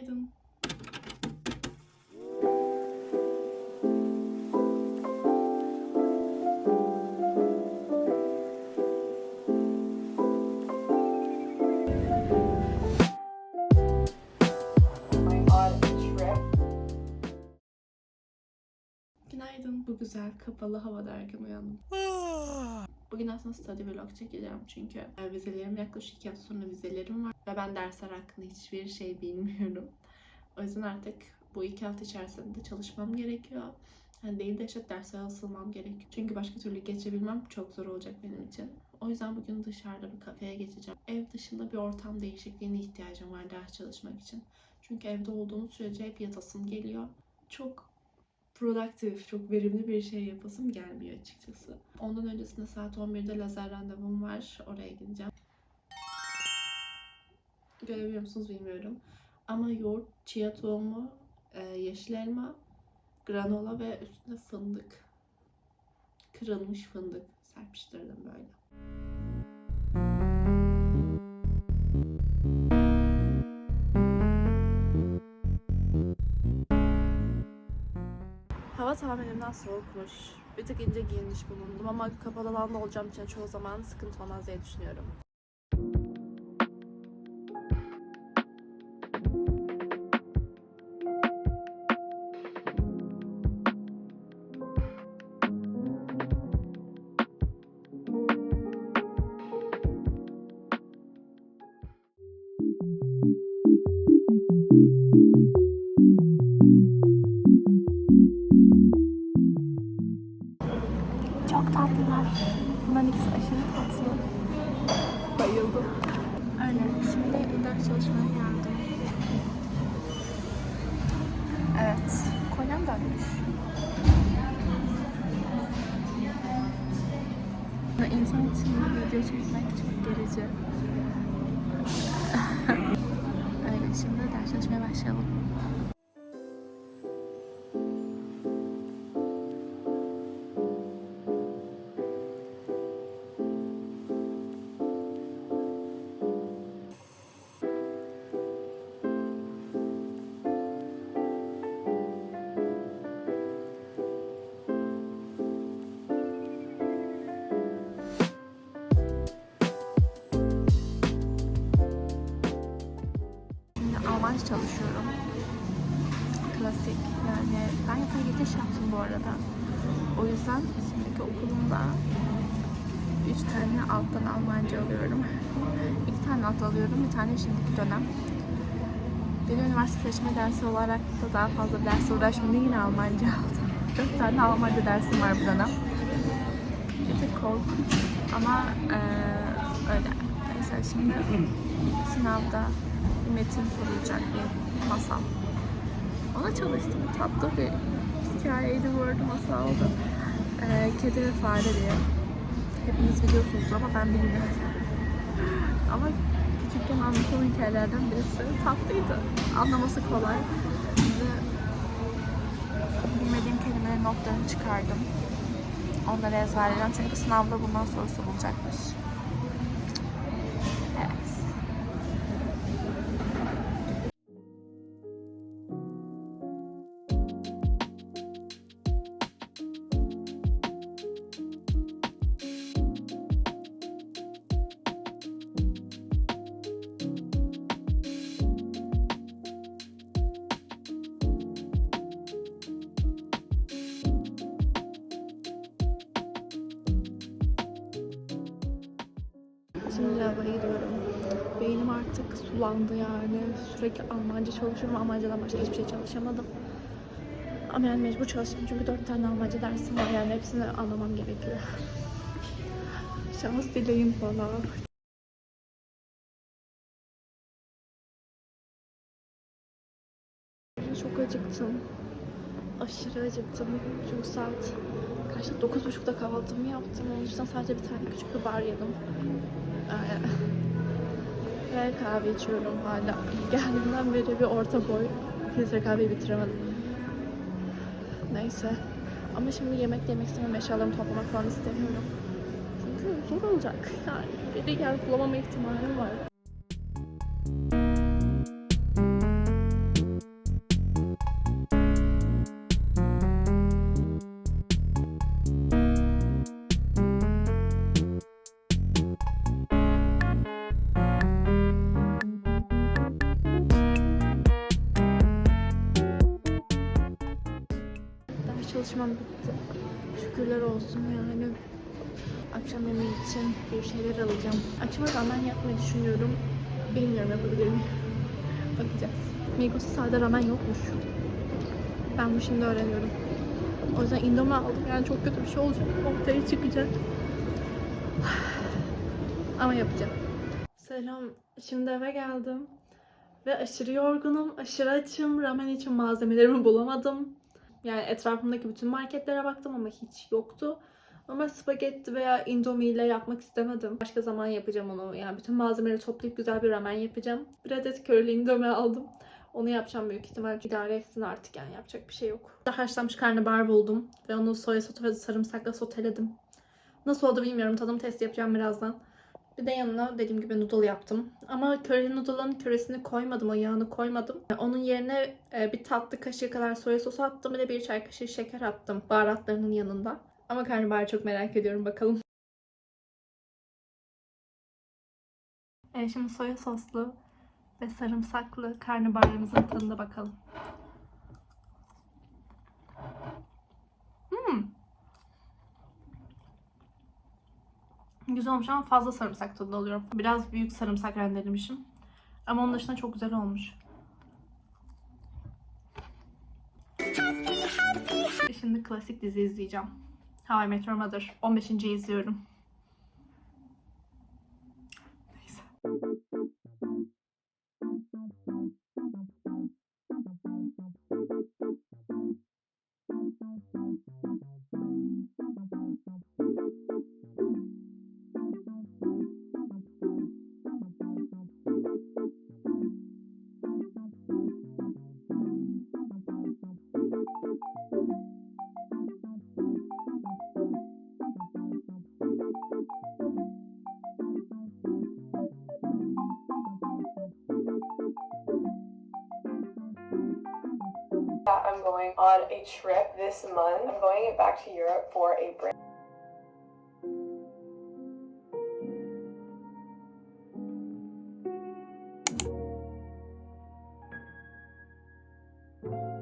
Günaydın. Günaydın. Bu güzel kapalı havada erken uyandım. Bugün aslında study vlog çekeceğim çünkü e, vizelerim yaklaşık iki hafta sonra vizelerim var ve ben dersler hakkında hiçbir şey bilmiyorum. O yüzden artık bu iki hafta içerisinde çalışmam gerekiyor. Yani değil de işte derslere asılmam gerekiyor. Çünkü başka türlü geçebilmem çok zor olacak benim için. O yüzden bugün dışarıda bir kafeye geçeceğim. Ev dışında bir ortam değişikliğine ihtiyacım var ders çalışmak için. Çünkü evde olduğum sürece hep yatasım geliyor. Çok produktif, çok verimli bir şey yapasım gelmiyor açıkçası. Ondan öncesinde saat 11'de lazer randevum var. Oraya gideceğim. Görebiliyor musunuz bilmiyorum. Ama yoğurt, chia tohumu, e, yeşil elma, granola ve üstüne fındık. Kırılmış fındık serpiştirdim böyle. Hava tamamen elimden soğukmuş. Bir tık ince giyinmiş bulundum ama kapalı alanda olacağım için çoğu zaman sıkıntı olmaz diye düşünüyorum. Öyle. Şimdi ders çalışmaya geldim. Evet. Kolyem dönmüş. İnsan için video çekmek çok gerici. Öyle. Şimdi ders çalışmaya başlayalım. Almanca çalışıyorum. Klasik. Yani ben yatay geçiş yaptım bu arada. O yüzden şimdiki okulumda üç tane alttan Almanca alıyorum. İki tane alt alıyorum. Bir tane şimdiki dönem. Benim üniversite seçme dersi olarak da daha fazla ders uğraşmadım. Yine Almanca aldım. Dört tane Almanca dersim var bu dönem. Bir tık korkunç ama eee, öyle. Neyse şimdi sınavda metin sorulacak bir masal. Ona çalıştım. Tatlı bir hikayeydi bu arada masaldı. Ee, Kedi ve Fare diye. Hepiniz biliyorsunuz ama ben bilmiyorum. ama küçükken anlatılan hikayelerden birisi tatlıydı. Anlaması kolay. Şimdi bilmediğim kelimelerin notlarını çıkardım. Onları ezberleyeceğim çünkü sınavda bundan soru sorulacakmış. Evet. Şimdi lavaboya gidiyorum. Beynim artık sulandı yani. Sürekli Almanca çalışıyorum. Almancadan başka hiçbir şey çalışamadım. Ama yani mecbur çalışacağım çünkü dört tane Almanca dersim var. Yani hepsini anlamam gerekiyor. Şans dileyin bana. Çok acıktım. Aşırı acıktım. Çünkü saat kaçta? Dokuz buçukta kahvaltımı yaptım. Onun dışında sadece bir tane küçük bir bar yedim. Ee, ve kahve içiyorum hala. Geldiğimden beri bir orta boy filtre kahveyi bitiremedim. Neyse. Ama şimdi yemek yemek istemiyorum. Eşyalarımı toplamak falan istemiyorum. Çünkü zor olacak. Yani bir yer bulamama ihtimalim var. Çalışmam bitti. Şükürler olsun yani. Akşam yemeği için bir şeyler alacağım. Akşama ramen yapmayı düşünüyorum. Bilmiyorum yapabilir miyim? Bakacağız. Migros'ta sade ramen yokmuş. Ben bunu şimdi öğreniyorum. O yüzden indomie aldım. Yani çok kötü bir şey olacak. Ortaya çıkacak. Ama yapacağım. Selam. Şimdi eve geldim. Ve aşırı yorgunum. Aşırı açım. Ramen için malzemelerimi bulamadım. Yani etrafımdaki bütün marketlere baktım ama hiç yoktu. Ama spagetti veya indomie ile yapmak istemedim. Başka zaman yapacağım onu. Yani bütün malzemeleri toplayıp güzel bir ramen yapacağım. Bir adet köreli indomie aldım. Onu yapacağım büyük ihtimal. İdare etsin artık yani yapacak bir şey yok. Haşlanmış karnabahar buldum. Ve onu soya sosu ve sarımsakla soteledim. Nasıl oldu bilmiyorum. Tadım testi yapacağım birazdan. Bir de yanına dediğim gibi noodle yaptım. Ama köri noodle'ın köresini koymadım, o yağını koymadım. Onun yerine e, bir tatlı kaşığı kadar soya sosu attım. Bir de bir çay kaşığı şeker attım baharatlarının yanında. Ama karnabaharı çok merak ediyorum bakalım. E, şimdi soya soslu ve sarımsaklı karnabaharımızın tadına bakalım. Güzel olmuş ama fazla sarımsak tadı alıyorum. Biraz büyük sarımsak rendelemişim. Ama onun dışında çok güzel olmuş. Şimdi klasik dizi izleyeceğim. How I Met Your Mother. 15. izliyorum. Neyse. Going on a trip this month. I'm going back to Europe for a break.